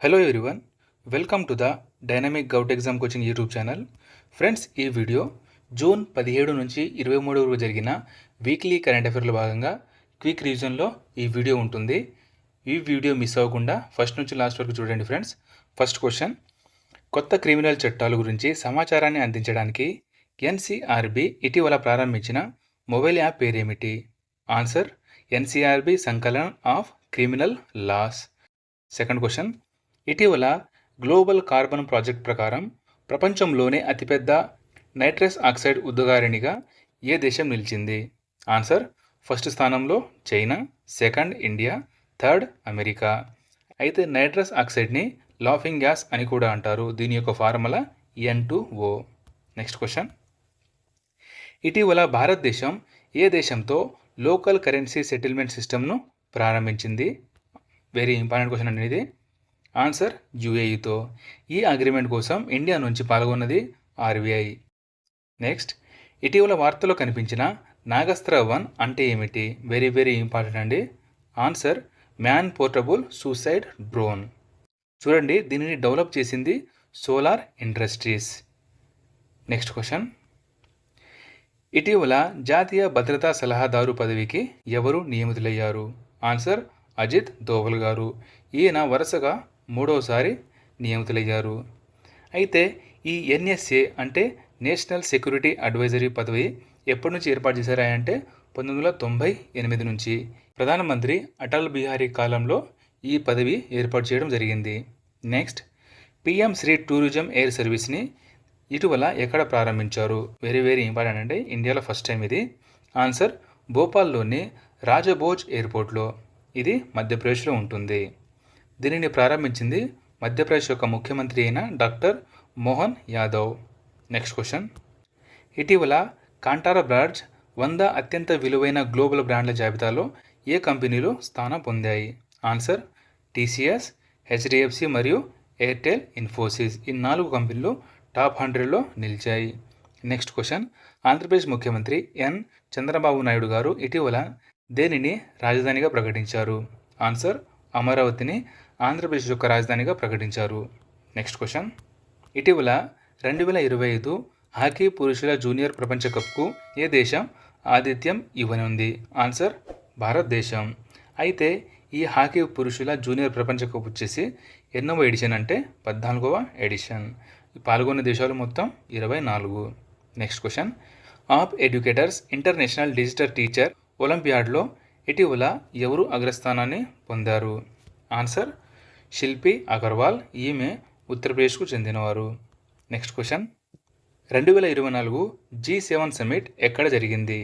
Hello everyone welcome to the dynamic govt exam coaching YouTube channel friends ఈ video June పదిహేడు నుంచి ఇరవై మూడు వరకు జరిగిన వీక్లీ కరెంట్ అఫైర్లో భాగంగా క్విక్ రివిజన్లో ఈ వీడియో ఉంటుంది. ఈ వీడియో మిస్ అవ్వకుండా ఫస్ట్ నుంచి లాస్ట్ వరకు చూడండి ఫ్రెండ్స్ ఫస్ట్ క్వశ్చన్ కొత్త క్రిమినల్ చట్టాల గురించి సమాచారాన్ని అందించడానికి ఎన్సీఆర్బి ఇటీవల ప్రారంభించిన మొబైల్ యాప్ పేరేమిటి? ఆన్సర్ ఎన్సీఆర్బి సంకలనం of criminal laws second question ఇటీవల గ్లోబల్ కార్బన్ ప్రాజెక్ట్ ప్రకారం ప్రపంచంలోనే అతిపెద్ద నైట్రస్ ఆక్సైడ్ ఉద్గారిణిగా ఏ దేశం నిలిచింది? ఆన్సర్ ఫస్ట్ స్థానంలో China second India third America. అయితే నైట్రస్ ఆక్సైడ్ని లాఫింగ్ గ్యాస్ అని కూడా అంటారు. దీని యొక్క formula N two O next question. ఇటీవల భారతదేశం ఏ దేశంతో లోకల్ కరెన్సీ సెటిల్మెంట్ సిస్టమ్ను ప్రారంభించింది? వెరీ ఇంపార్టెంట్ క్వశ్చన్ అనేది ఆన్సర్ యుఏఈతో. ఈ అగ్రిమెంట్ కోసం ఇండియా నుంచి పాల్గొన్నది ఆర్బీఐ. నెక్స్ట్ ఇటీవల వార్తలో కనిపించిన నాగస్త్ర వన్ అంటే ఏమిటి? వెరీ వెరీ ఇంపార్టెంట్ అండి. Answer man portable suicide drone. చూడండి దీనిని డెవలప్ చేసింది సోలార్ ఇండస్ట్రీస్. Next question. ఇటీవల జాతీయ భద్రతా సలహాదారు పదవికి ఎవరు నియమితులయ్యారు? ఆన్సర్ అజిత్ దోవల్ గారు. ఈయన వరుసగా మూడవసారి నియమితులయ్యారు. అయితే ఈ ఎన్ఎస్ఏ అంటే నేషనల్ సెక్యూరిటీ అడ్వైజరీ పదవి ఎప్పటి నుంచి ఏర్పాటు చేశారా అంటే పంతొమ్మిది వందల తొంభై ఎనిమిది నుంచి. ప్రధానమంత్రి అటల్ బిహారీ కాలంలో ఈ పదవి ఏర్పాటు చేయడం జరిగింది. Next PM Shri tourism air సర్వీస్ని ఇటీవల ఎక్కడ ప్రారంభించారు? వెరీ వెరీ ఇంపార్టెంట్ అంటే ఇండియాలో ఫస్ట్ టైం ఇది. ఆన్సర్ భోపాల్లోని రాజభోజ్ ఎయిర్పోర్ట్లో. ఇది మధ్యప్రదేశ్లో ఉంటుంది. దీనిని ప్రారంభించింది మధ్యప్రదేశ్ యొక్క ముఖ్యమంత్రి అయిన doctor Mohan Yadav. Next question. ఇటీవల కాంటారా బ్రాడ్జ్ వంద అత్యంత విలువైన గ్లోబల్ బ్రాండ్ల జాబితాలో ఏ కంపెనీలు స్థానం పొందాయి? ఆన్సర్ టీసీఎస్ హెచ్డిఎఫ్సి మరియు ఎయిర్టెల్ ఇన్ఫోసిస్. ఈ నాలుగు కంపెనీలు టాప్ హండ్రెడ్లో నిలిచాయి. Next question. ఆంధ్రప్రదేశ్ ముఖ్యమంత్రి ఎన్. చంద్రబాబు నాయుడు గారు ఇటీవల దేనిని రాజధానిగా ప్రకటించారు? ఆన్సర్ అమరావతిని ఆంధ్రప్రదేశ్ యొక్క రాజధానిగా ప్రకటించారు. నెక్స్ట్ క్వశ్చన్ ఇటీవల రెండు వేల ఇరవై ఐదు హాకీ పురుషుల జూనియర్ ప్రపంచ కప్కు ఏ దేశం ఆతిథ్యం ఇవ్వనుంది? ఆన్సర్ భారతదేశం. అయితే ఈ హాకీ పురుషుల జూనియర్ ప్రపంచ కప్ వచ్చేసి ఎన్నవ ఎడిషన్ అంటే పద్నాలుగవ ఎడిషన్. పాల్గొన్న దేశాలు మొత్తం ఇరవై నాలుగు. Next question of educators international digital teacher ఒలింపియాడ్లో ఇటీవల ఎవరు అగ్రస్థానాన్ని పొందారు? ఆన్సర్ శిల్పి అగర్వాల్ ఈమె ఉత్తరప్రదేశ్కు చెందినవారు. నెక్స్ట్ క్వశ్చన్ రెండు వేల ఇరవై నాలుగు జీ సెవెన్ సమిట్ ఎక్కడ జరిగింది?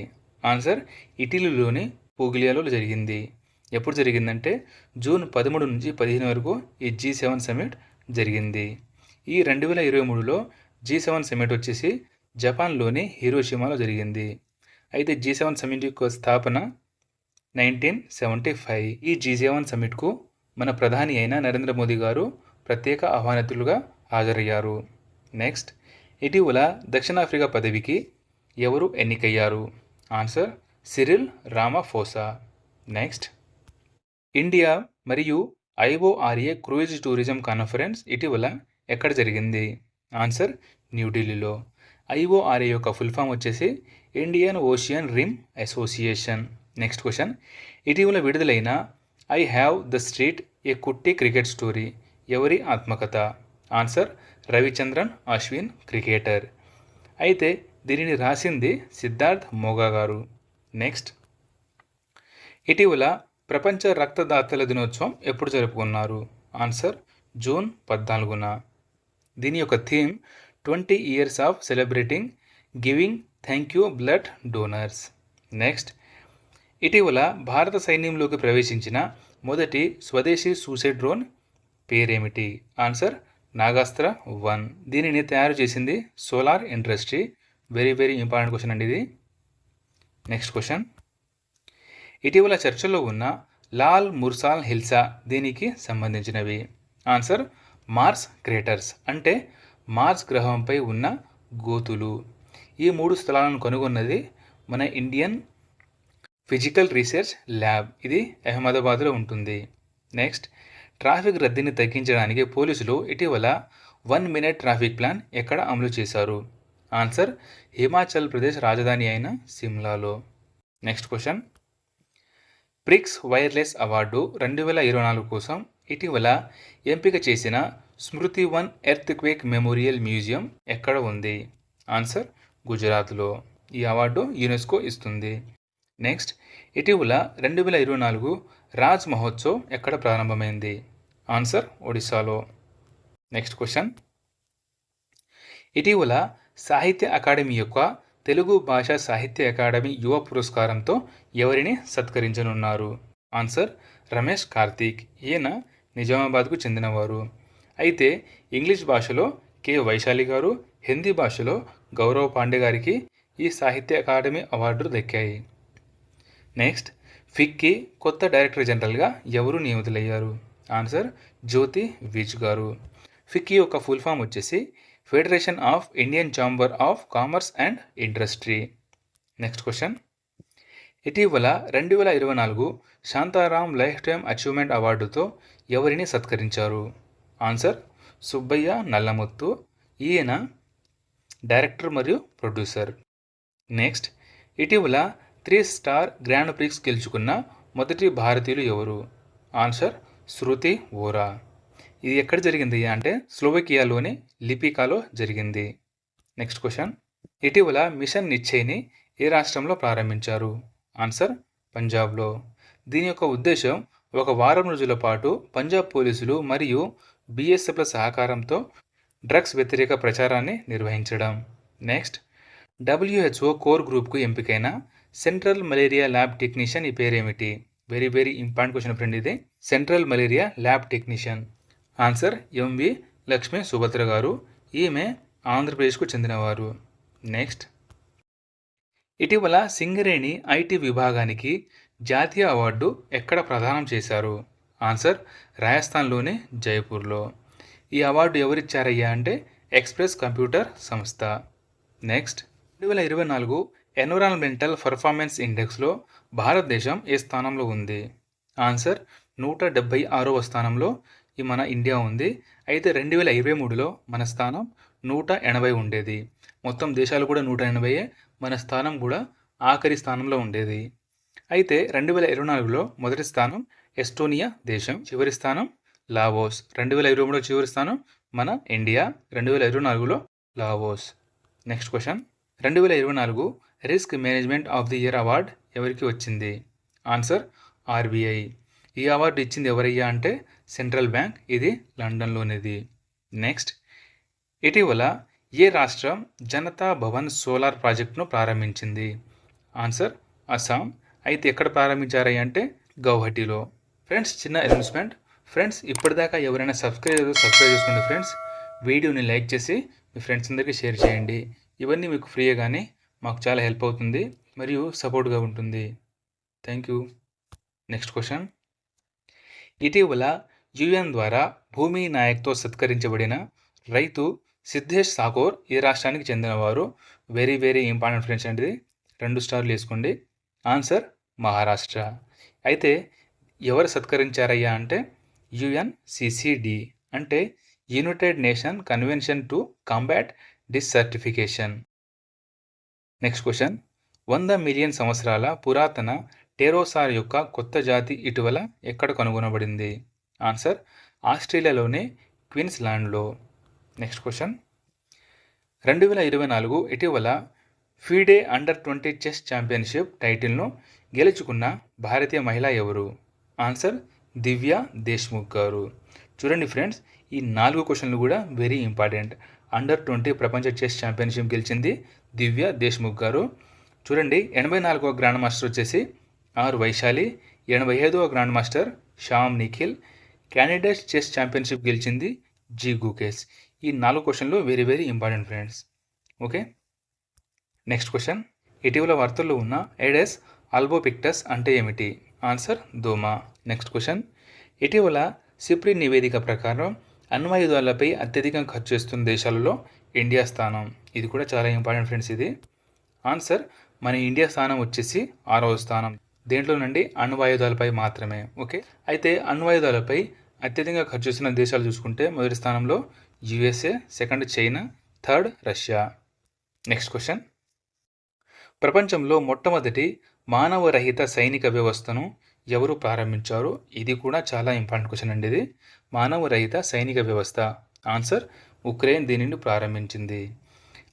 ఆన్సర్ ఇటలీలోని పూగిలియాలో జరిగింది. ఎప్పుడు జరిగిందంటే జూన్ పదమూడు నుంచి పదిహేను వరకు ఈ జీ సెవెన్ సమిట్ జరిగింది. ఈ రెండు వేల ఇరవై మూడులో జీ సెవెన్ సమిట్ వచ్చేసి జపాన్లోని హీరోషిమాలో జరిగింది. అయితే జీ సెవెన్ సమిట్ యొక్క స్థాపన నైన్టీన్ సెవెంటీ ఫైవ్ ఈ జీ సెవెన్ సమిట్కు మన ప్రధాని అయిన నరేంద్ర మోదీ గారు ప్రత్యేక ఆహ్వానితులుగా హాజరయ్యారు. నెక్స్ట్ ఇటీవల దక్షిణాఫ్రికా పదవికి ఎవరు ఎన్నికయ్యారు? Answer Cyril Ramaphosa. Next India మరియు ఐఓఆర్ఏ క్రూయిజ్ టూరిజం కాన్ఫరెన్స్ ఇటీవల ఎక్కడ జరిగింది? ఆన్సర్ న్యూఢిల్లీలో. ఐఓఆర్ఏ యొక్క ఫుల్ ఫామ్ వచ్చేసి Indian Ocean Rim Association. Next question ఇటీవల విడుదలైన I have the street a Kutty cricket story ఎవరి ఆత్మకథ ఆన్సర్ రవిచంద్రన్ అశ్విన్ క్రికెటర్ అయితే దీనిని రాసింది సిద్ధార్థ్ మోగా గారు నెక్స్ట్ ఇటీవల ప్రపంచ రక్తదాతల దినోత్సవం ఎప్పుడు జరుపుకున్నారు ఆన్సర్ జూన్ పద్నాలుగున దీని యొక్క theme twenty years of celebrating giving thank you blood donors next ఇటీవల భారత సైన్యంలోకి ప్రవేశించిన మొదటి స్వదేశీ సూసైడ్ డ్రోన్ పేరేమిటి? Answer Nagastra one. దీనిని తయారు చేసింది solar industry. Very very important question అండి ఇది. నెక్స్ట్ క్వశ్చన్ ఇటీవల చర్చలో ఉన్న లాల్ ముర్సాల్ హిల్సా దీనికి సంబంధించినవి. ఆన్సర్ మార్స్ క్రేటర్స్ అంటే మార్స్ గ్రహంపై ఉన్న గోతులు. ఈ మూడు స్థలాలను కనుగొన్నది మన ఇండియన్ ఫిజికల్ రీసెర్చ్ ల్యాబ్. ఇది అహ్మదాబాద్లో ఉంటుంది. నెక్స్ట్ ట్రాఫిక్ రద్దీని తగ్గించడానికి పోలీసులు ఇటీవల వన్ మినిట్ ట్రాఫిక్ ప్లాన్ ఎక్కడ అమలు చేశారు? ఆన్సర్ హిమాచల్ ప్రదేశ్ రాజధాని అయిన సిమ్లాలో. Next question. Prix Versailles award రెండు వేల ఇరవై నాలుగు కోసం ఇటీవల ఎంపిక చేసిన Smriti Van earthquake memorial museum ఎక్కడ ఉంది? ఆన్సర్ గుజరాత్లో. ఈ అవార్డు యునెస్కో ఇస్తుంది. నెక్స్ట్ ఇటీవల రెండు వేల ఇరవై నాలుగు రాజ్ మహోత్సవ్ ఎక్కడ ప్రారంభమైంది? ఆన్సర్ ఒడిశాలో. నెక్స్ట్ క్వశ్చన్ ఇటీవల సాహిత్య అకాడమీ యొక్క తెలుగు భాషా సాహిత్య అకాడమీ యువ పురస్కారంతో ఎవరిని సత్కరించనున్నారు? ఆన్సర్ రమేష్ కార్తీక్. ఈయన నిజామాబాద్కు చెందినవారు. అయితే ఇంగ్లీష్ భాషలో కె. వైశాలి గారు హిందీ భాషలో గౌరవ్ పాండే గారికి ఈ సాహిత్య అకాడమీ అవార్డులు దక్కాయి. నెక్స్ట్ ఫిక్కి కొత్త డైరెక్టర్ జనరల్గా ఎవరు నియమితులయ్యారు? ఆన్సర్ జ్యోతి విజ్ గారు. ఫిక్కీ యొక్క ఫుల్ ఫామ్ వచ్చేసి Federation of Indian Chamber of Commerce and Industry next question ఇటీవల రెండు వేల ఇరవై నాలుగు శాంతారాం లైఫ్ టైమ్ అచీవ్మెంట్ అవార్డుతో ఎవరిని సత్కరించారు? ఆన్సర్ సుబ్బయ్య నల్లముత్తు ఈయన డైరెక్టర్ మరియు ప్రొడ్యూసర్ నెక్స్ట్ ఇటీవల త్రీ స్టార్ గ్రాండ్ ప్రిక్స్ గెలుచుకున్న మొదటి భారతీయులు ఎవరు? ఆన్సర్ శృతి ఓరా ఇది ఎక్కడ జరిగింది అంటే స్లోవకియాలోని లిపికాలో జరిగింది. Next question. ఇటీవల మిషన్ నిశ్చయ్ని ఏ రాష్ట్రంలో ప్రారంభించారు? ఆన్సర్ పంజాబ్లో. దీని యొక్క ఉద్దేశం ఒక వారం రోజుల పాటు పంజాబ్ పోలీసులు మరియు బీఎస్ఎఫ్ల సహకారంతో డ్రగ్స్ వ్యతిరేక ప్రచారాన్ని నిర్వహించడం. నెక్స్ట్ డబ్ల్యూహెచ్ఓ కోర్ గ్రూప్కు ఎంపికైన సెంట్రల్ మలేరియా ల్యాబ్ టెక్నీషియన్ ఈ పేరేమిటి? Very very important question friend ఇది. Central malaria lab technician. Answer MV Lakshmi Subhadra గారు. ఈమె ఆంధ్రప్రదేశ్కు చెందినవారు. నెక్స్ట్ ఇటీవల సింగరేణి ఐటీ విభాగానికి జాతీయ అవార్డు ఎక్కడ ప్రదానం చేశారు? ఆన్సర్ రాజస్థాన్లోని జైపూర్లో. ఈ అవార్డు ఎవరిచ్చారయ్యా అంటే ఎక్స్ప్రెస్ కంప్యూటర్ సంస్థ. నెక్స్ట్ రెండు వేల ఇరవై నాలుగు ఎన్విరాన్మెంటల్ పర్ఫార్మెన్స్ ఇండెక్స్లో భారతదేశం ఏ స్థానంలో ఉంది? ఆన్సర్ నూట డెబ్భై ఆరవ స్థానంలో ఈ మన ఇండియా ఉంది. అయితే రెండు వేల ఇరవై మూడులో మన స్థానం నూట ఎనభై ఉండేది. మొత్తం దేశాలు కూడా నూట ఎనభైయే మన స్థానం కూడా ఆఖరి స్థానంలో ఉండేది. అయితే రెండు వేల ఇరవై నాలుగులో మొదటి స్థానం ఎస్టోనియా దేశం చివరి స్థానం లావోస్. రెండు వేల ఇరవై మూడులో చివరి స్థానం మన ఇండియా రెండు వేల ఇరవై నాలుగులో లావోస్. నెక్స్ట్ క్వశ్చన్ రెండు వేల ఇరవై నాలుగు risk management of the year award ఎవరికి వచ్చింది? ఆన్సర్ ఆర్బీఐ ఈ అవార్డు ఇచ్చింది ఎవరయ్యా అంటే సెంట్రల్ బ్యాంక్ ఇది లండన్లోనిది నెక్స్ట్ ఇటీవల ఏ రాష్ట్రం జనతా భవన్ సోలార్ ప్రాజెక్టును ప్రారంభించింది? ఆన్సర్ అస్సాం అయితే ఎక్కడ ప్రారంభించారయ్య అంటే గౌహటిలో ఫ్రెండ్స్ చిన్న అనౌన్స్మెంట్ ఫ్రెండ్స్ ఇప్పటిదాకా ఎవరైనా సబ్స్క్రైబ్ సబ్స్క్రైబ్ చేసుకోండి ఫ్రెండ్స్ వీడియోని లైక్ చేసి మీ ఫ్రెండ్స్ అందరికీ షేర్ చేయండి. ఇవన్నీ మీకు ఫ్రీగానే కానీ మాకు చాలా హెల్ప్ అవుతుంది మరియు సపోర్ట్గా ఉంటుంది. థ్యాంక్ యూ నెక్స్ట్ క్వశ్చన్ ఇటీవల యుఎన్ ద్వారా భూమి నాయక్తో సత్కరించబడిన రైతు సిద్ధేష్ సాకోర్ ఈ రాష్ట్రానికి చెందినవారు. వెరీ వెరీ ఇంపార్టెంట్ ఫ్రెండ్స్ అండి. రెండు స్టార్లు వేసుకోండి. ఆన్సర్ మహారాష్ట్ర. అయితే ఎవరు సత్కరించారయ్యా అంటే యుఎన్సిసిడి అంటే United Nation Convention to combat desertification next question వంద మిలియన్ సంవత్సరాల పురాతన టెరోసార్ యొక్క కొత్త జాతి ఇటీవల ఎక్కడ కనుగొనబడింది? ఆన్సర్ ఆస్ట్రేలియాలోని క్వీన్స్లాండ్లో. నెక్స్ట్ క్వశ్చన్ రెండు వేల ఇరవై నాలుగు ఇటీవల FIDE under twenty chess championship టైటిల్ను గెలుచుకున్న భారతీయ మహిళ ఎవరు? ఆన్సర్ దివ్య దేశ్ముఖ్ గారు. చూడండి ఫ్రెండ్స్ ఈ నాలుగు క్వశ్చన్లు కూడా వెరీ ఇంపార్టెంట్ అండర్ ట్వంటీ ప్రపంచ చెస్ ఛాంపియన్షిప్ గెలిచింది దివ్య దేశ్ముఖ్ గారు. చూడండి ఎనభై నాలుగవ గ్రాండ్ మాస్టర్ వచ్చేసి ఆర్ వైశాలి ఎనభై ఐదవ grand master Shyam Nikhil Canada chess championship గెలిచింది జీ గుకేస్ ఈ నాలుగు క్వశ్చన్లు very very important friends okay next question ఇటీవల వార్తల్లో ఉన్న ఎడెస్ ఆల్బోపిక్టస్ అంటే ఏమిటి? ఆన్సర్ దోమా నెక్స్ట్ క్వశ్చన్ ఇటీవల సిప్రి నివేదిక ప్రకారం అణ్వాయుధాలపై అత్యధికంగా ఖర్చు చేస్తున్న దేశాలలో ఇండియా స్థానం. ఇది కూడా చాలా ఇంపార్టెంట్ ఫ్రెండ్స్ ఇది. ఆన్సర్ మన ఇండియా స్థానం వచ్చేసి ఆరవ స్థానం. దేంట్లో నుండి అణ్వాయుధాలపై మాత్రమే ఓకే? అయితే అణ్వాయుధాలపై అత్యధికంగా ఖర్చు చేస్తున్న దేశాలు చూసుకుంటే మొదటి స్థానంలో USA second China third Russia. Next question. ప్రపంచంలో మొట్టమొదటి మానవరహిత సైనిక వ్యవస్థను ఎవరు ప్రారంభించారు? ఇది కూడా చాలా ఇంపార్టెంట్ క్వశ్చన్ అండి ఇది. మానవ రహిత సైనిక వ్యవస్థ. ఆన్సర్ ఉక్రెయిన్ దీనిని ప్రారంభించింది.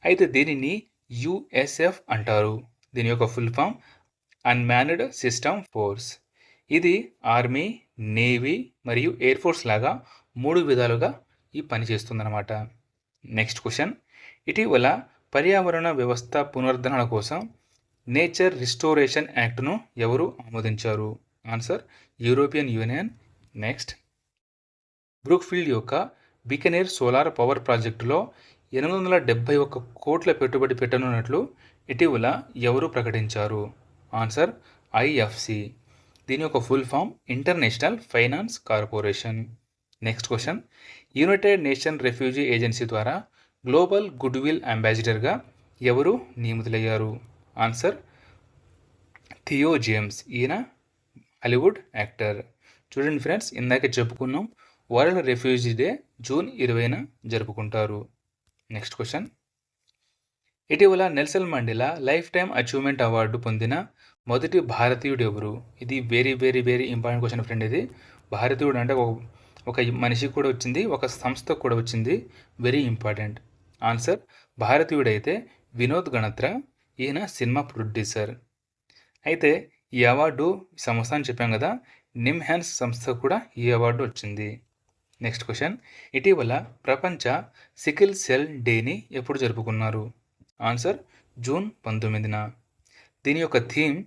అయితే దీనిని యుఎస్ఎఫ్ అంటారు. దీని యొక్క full form unmanned system force. ఇది ఆర్మీ నేవీ మరియు ఎయిర్ ఫోర్స్ లాగా మూడు విధాలుగా ఈ పని చేస్తుందన్నమాట. Next question. ఇటీవల పర్యావరణ వ్యవస్థ పునరుద్ధరణ కోసం నేచర్ రిస్టోరేషన్ యాక్ట్ను ఎవరు ఆమోదించారు? Answer European Union next Brookfield యొక్క బికనేర్ సోలార్ పవర్ ప్రాజెక్టులో ఎనిమిది వందల డెబ్బై ఒక్క కోట్ల పెట్టుబడి పెట్టనున్నట్లు ఇటీవల ఎవరు ప్రకటించారు? ఆన్సర్ ఐఎఫ్సి దీని యొక్క full form international finance corporation next question United Nation refugee agency ద్వారా గ్లోబల్ గుడ్ విల్ అంబాసిడర్గా ఎవరు నియమితులయ్యారు? ఆన్సర్ థియో జేమ్స్ ఈయన హాలీవుడ్ యాక్టర్ చూడండి ఫ్రెండ్స్ ఇందాక చెప్పుకున్నాం వరల్డ్ రెఫ్యూజీ డే జూన్ ఇరవైన జరుపుకుంటారు. నెక్స్ట్ క్వశ్చన్ ఇటీవల Nelson Mandela lifetime achievement award పొందిన మొదటి భారతీయుడు ఎవరు? ఇది very very very important question friend ఇది. భారతీయుడు అంటే ఒక ఒక మనిషికి కూడా వచ్చింది ఒక సంస్థకు కూడా వచ్చింది. వెరీ ఇంపార్టెంట్ ఆన్సర్ భారతీయుడైతే వినోద్ గణత్ర ఈయన సినిమా ప్రొడ్యూసర్ అయితే ఈ అవార్డు సంస్థ అని చెప్పాం కదా నిమ్ హ్యాన్స్ సంస్థ కూడా ఈ అవార్డు వచ్చింది. Next question. ఇటీవల ప్రపంచ సికిల్ సెల్ డేని ఎప్పుడు జరుపుకున్నారు? ఆన్సర్ జూన్ పంతొమ్మిదిన. దీని యొక్క theme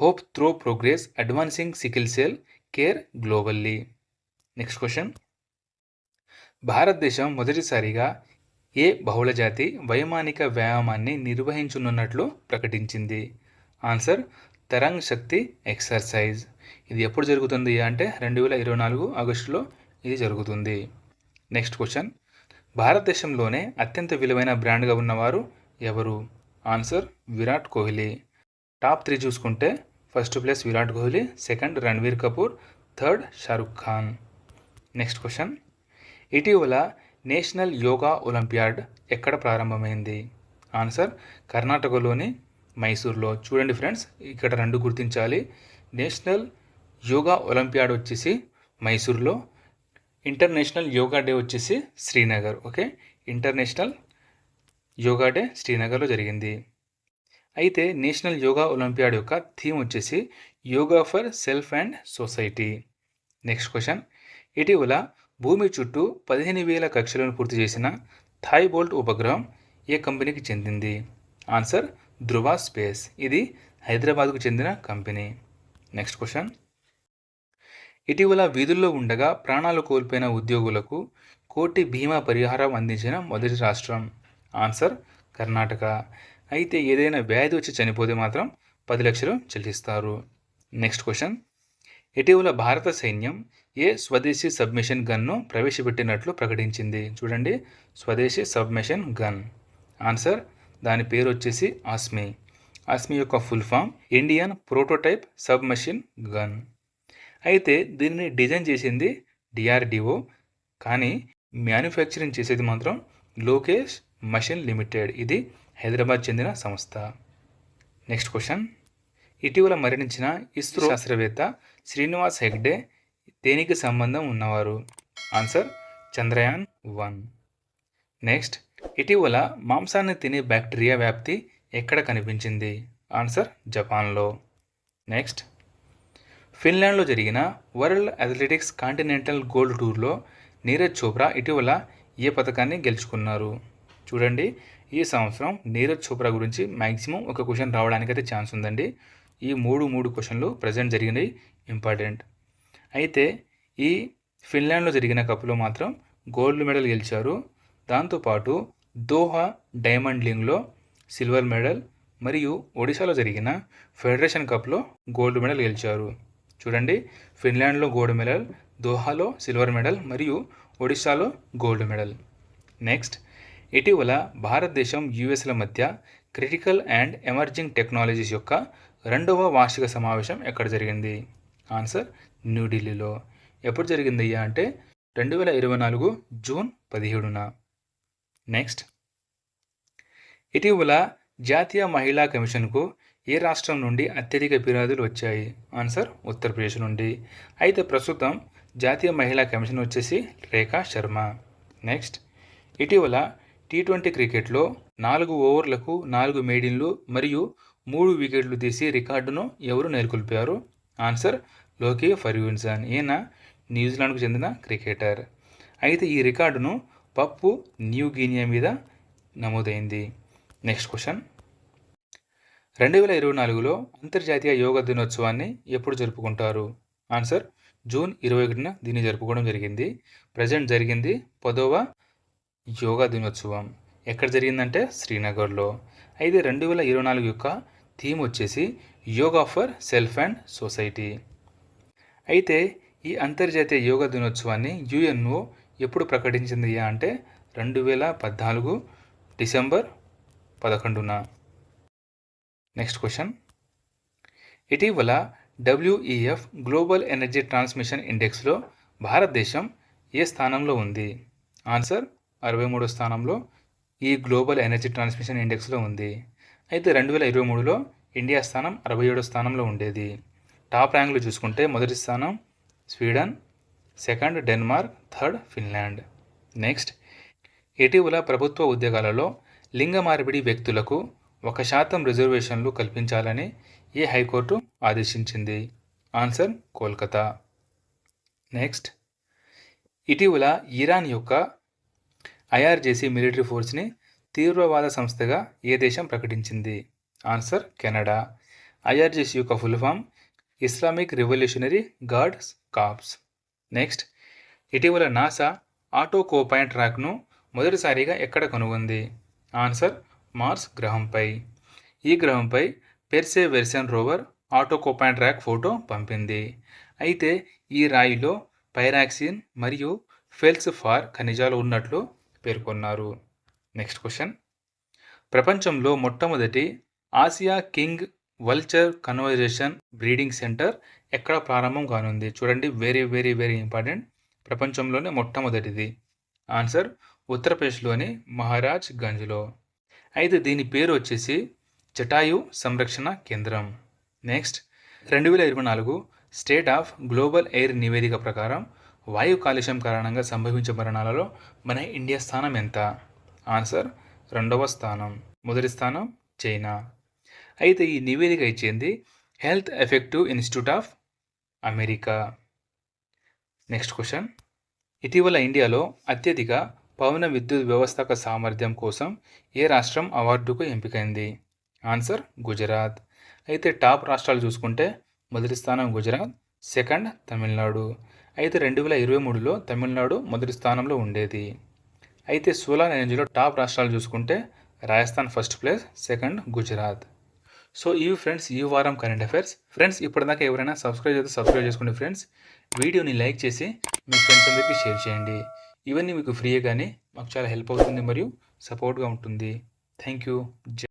hope through progress advancing sickle cell care globally. Next question. భారతదేశం మొదటిసారిగా ఏ బహుళజాతి వైమానిక వ్యాయామాన్ని నిర్వహించనున్నట్లు ప్రకటించింది? Answer Tarang Shakti exercise. ఇది ఎప్పుడు జరుగుతుంది అంటే రెండు వేల ఇరవై నాలుగు ఆగస్టులో ఇది జరుగుతుంది. Next question. భారతదేశంలోనే అత్యంత విలువైన బ్రాండ్గా ఉన్నవారు ఎవరు? Answer Virat Kohli. Top three చూసుకుంటే first place Virat Kohli second Ranveer Kapoor third Shahrukh Khan. Next question. ఇటీవల నేషనల్ యోగా ఒలింపియాడ్ ఎక్కడ ప్రారంభమైంది? ఆన్సర్ కర్ణాటకలోని మైసూర్లో. చూడండి ఫ్రెండ్స్ ఇక్కడ రెండు గుర్తించాలి. నేషనల్ యోగా ఒలింపియాడ్ వచ్చేసి మైసూర్లో. ఇంటర్నేషనల్ యోగా డే వచ్చేసి Srinagar okay? International yoga day శ్రీనగర్లో జరిగింది. అయితే నేషనల్ యోగా ఒలింపియాడ్ యొక్క థీమ్ వచ్చేసి yoga for self and society. Next question. ఇటీవల భూమి చుట్టూ పదిహేను వేల కక్షలను పూర్తి చేసిన థాయ్ బోల్ట్ ఉపగ్రహం ఏ కంపెనీకి చెందింది? Answer Dhruva space. ఇది హైదరాబాద్కు చెందిన కంపెనీ. Next question. ఇటీవల వీధుల్లో ఉండగా ప్రాణాలు కోల్పోయిన ఉద్యోగులకు కోటి బీమా పరిహారం అందించిన మొదటి రాష్ట్రం. ఆన్సర్ కర్ణాటక. అయితే ఏదైనా వ్యాధి వచ్చి చనిపోతే మాత్రం పది లక్షలు చెల్లిస్తారు. Next question. ఇటీవల భారత సైన్యం ఏ స్వదేశీ సబ్మిషన్ గన్ను ప్రవేశపెట్టినట్లు ప్రకటించింది? చూడండి. స్వదేశీ సబ్మిషన్ గన్. ఆన్సర్ దాని పేరు వచ్చేసి ఆస్మి. ఆస్మి యొక్క full form Indian prototype sub machine gun అయితే దీనిని డిజైన్ చేసింది డిఆర్డిఓ కానీ మ్యానుఫ్యాక్చరింగ్ చేసేది మాత్రం లోకేష్ మషిన్ లిమిటెడ్ ఇది హైదరాబాద్ చెందిన సంస్థ. నెక్స్ట్ క్వశ్చన్ ఇటీవల మరణించిన ఇస్రో శాస్త్రవేత్త శ్రీనివాస్ హెగ్డే దేనికి సంబంధం ఉన్నవారు? ఆన్సర్ చంద్రయాన్ వన్ నెక్స్ట్ ఇటీవల మాంసాన్ని తినే బ్యాక్టీరియా వ్యాప్తి ఎక్కడ కనిపించింది? ఆన్సర్ జపాన్లో. నెక్స్ట్. ఫిన్లాండ్లో జరిగిన వరల్డ్ అథ్లెటిక్స్ కాంటినెంటల్ గోల్డ్ టూర్లో నీరజ్ చోప్రా ఇటీవల ఏ పథకాన్ని గెలుచుకున్నారు? చూడండి. ఈ సంవత్సరం నీరజ్ చోప్రా గురించి మ్యాక్సిమం ఒక క్వశ్చన్ రావడానికైతే ఛాన్స్ ఉందండి. ఈ మూడు మూడు క్వశ్చన్లు ప్రజెంట్ జరిగినవి ఇంపార్టెంట్. అయితే ఈ ఫిన్లాండ్లో జరిగిన కప్లో మాత్రం గోల్డ్ మెడల్ గెలిచారు. దాంతోపాటు దోహా డైమండ్ లింగ్లో సిల్వర్ మెడల్ మరియు ఒడిశాలో జరిగిన ఫెడరేషన్ కప్లో గోల్డ్ మెడల్ గెలిచారు. చూడండి ఫిన్లాండ్లో గోల్డ్ మెడల్ దోహాలో సిల్వర్ మెడల్ మరియు ఒడిశాలో గోల్డ్ మెడల్. నెక్స్ట్ ఇటీవల భారతదేశం యుఎస్ల మధ్య క్రిటికల్ అండ్ ఎమర్జింగ్ టెక్నాలజీస్ యొక్క రెండవ వార్షిక సమావేశం ఎక్కడ జరిగింది? ఆన్సర్ న్యూఢిల్లీలో ఎప్పుడు జరిగిందయ్యా అంటే రెండు వేల ఇరవై నాలుగు జూన్ పదిహేడున. నెక్స్ట్ ఇటీవల జాతీయ మహిళా కమిషన్కు ఏ రాష్ట్రం నుండి అత్యధిక ఫిర్యాదులు వచ్చాయి? ఆన్సర్ ఉత్తరప్రదేశ్ నుండి. అయితే ప్రస్తుతం జాతీయ మహిళా కమిషన్ వచ్చేసి రేఖా శర్మ. నెక్స్ట్ ఇటీవల టీ ట్వంటీ క్రికెట్లో నాలుగు ఓవర్లకు నాలుగు మేడిన్లు మరియు మూడు వికెట్లు తీసి రికార్డును ఎవరు నెలకొల్పారు? ఆన్సర్ లోకే ఫర్యూన్సన్ ఈయన న్యూజిలాండ్కు చెందిన క్రికెటర్. అయితే ఈ రికార్డును పప్పు న్యూ గినియా మీద నమోదైంది. Next question. రెండు వేల ఇరవై నాలుగులో అంతర్జాతీయ యోగా దినోత్సవాన్ని ఎప్పుడు జరుపుకుంటారు? ఆన్సర్ జూన్ ఇరవై ఒకటిన దీన్ని జరుపుకోవడం జరిగింది. ప్రజెంట్ జరిగింది పదవ యోగా దినోత్సవం. ఎక్కడ జరిగిందంటే శ్రీనగర్లో. అయితే రెండు వేల ఇరవై నాలుగు యొక్క థీమ్ వచ్చేసి yoga for self and society. అయితే ఈ అంతర్జాతీయ యోగా దినోత్సవాన్ని యుఎన్ఓ ఎప్పుడు ప్రకటించింది అంటే రెండు వేల పద్నాలుగు డిసెంబర్ పదకొండున. నెక్స్ట్ క్వశ్చన్ ఇటీవల డబ్ల్యూఈఎఫ్ గ్లోబల్ ఎనర్జీ ట్రాన్స్మిషన్ ఇండెక్స్లో భారతదేశం ఏ స్థానంలో ఉంది? ఆన్సర్ అరవై మూడో స్థానంలో ఈ గ్లోబల్ ఎనర్జీ ట్రాన్స్మిషన్ ఇండెక్స్లో ఉంది. అయితే రెండు వేల ఇరవై మూడులో ఇండియా స్థానం అరవై ఏడో స్థానంలో ఉండేది. టాప్ ర్యాంకులు చూసుకుంటే మొదటి స్థానం Sweden second Denmark third Finland. Next ఇటీవల ప్రభుత్వ ఉద్యోగాలలో లింగ మార్పిడి వ్యక్తులకు ఒక శాతం రిజర్వేషన్లు కల్పించాలని ఏ హైకోర్టు ఆదేశించింది? ఆన్సర్ కోల్కతా. నెక్స్ట్ ఇటీవల ఇరాన్ యొక్క ఐఆర్జేసీ మిలిటరీ ఫోర్స్ని తీవ్రవాద సంస్థగా ఏ దేశం ప్రకటించింది? Answer Canada. ఐఆర్జేసీ యొక్క full form Islamic revolutionary guards corps. Next ఇటీవల నాసా ఆటో కోపైన్ ట్రాక్ను మొదటిసారిగా ఎక్కడ కనుగొంది? ఆన్సర్ మార్స్ గ్రహంపై. ఈ గ్రహంపై పెర్సే వెర్సన్ రోవర్ ఆటో కోపైన్ ట్రాక్ ఫోటో పంపింది. అయితే ఈ రాయిలో పైరాక్సిన్ మరియు ఫెల్స్ ఫార్ ఖనిజాలు ఉన్నట్లు పేర్కొన్నారు. నెక్స్ట్ క్వశ్చన్ ప్రపంచంలో మొట్టమొదటి Asia king vulture conservation breeding centre ఎక్కడ ప్రారంభం కానుంది? చూడండి వెరీ వెరీ వెరీ ఇంపార్టెంట్ ప్రపంచంలోనే మొట్టమొదటిది. ఆన్సర్ ఉత్తరప్రదేశ్లోని మహారాజ్ గంజ్లో. అయితే దీని పేరు వచ్చేసి జటాయు సంరక్షణ కేంద్రం. నెక్స్ట్ రెండు వేల ఇరవై నాలుగు స్టేట్ ఆఫ్ గ్లోబల్ ఎయిర్ నివేదిక ప్రకారం వాయు కాలుష్యం కారణంగా సంభవించే మరణాలలో మన ఇండియా స్థానం ఎంత? ఆన్సర్ రెండవ స్థానం. మొదటి స్థానం చైనా. అయితే ఈ నివేదిక ఇచ్చింది health effective institute of America. Next question. ఇటీవల ఇండియాలో అత్యధిక పవన విద్యుత్ వ్యవస్థక సామర్థ్యం కోసం ఏ రాష్ట్రం అవార్డుకు ఎంపికైంది? ఆన్సర్ గుజరాత్. అయితే టాప్ రాష్ట్రాలు చూసుకుంటే మొదటి స్థానం గుజరాత్ సెకండ్ తమిళనాడు. అయితే రెండు వేల ఇరవై మూడులో తమిళనాడు మొదటి స్థానంలో ఉండేది. అయితే సోలార్ ఎనర్జీలో టాప్ రాష్ట్రాలు చూసుకుంటే Rajasthan first place second Gujarat. So ఇవి ఫ్రెండ్స్ ఈ వారం కరెంట్ అఫైర్స్ ఫ్రెండ్స్ ఇప్పటిదాకా ఎవరైనా సబ్స్క్రైబ్ చేస్తే సబ్స్క్రైబ్ చేసుకోండి ఫ్రెండ్స్. వీడియోని లైక్ చేసి మీ ఫ్రెండ్స్ అందరికీ షేర్ చేయండి. ఇవన్నీ మీకు ఫ్రీగానే మాకు చాలా హెల్ప్ అవుతుంది మరియు సపోర్ట్గా ఉంటుంది. Thank you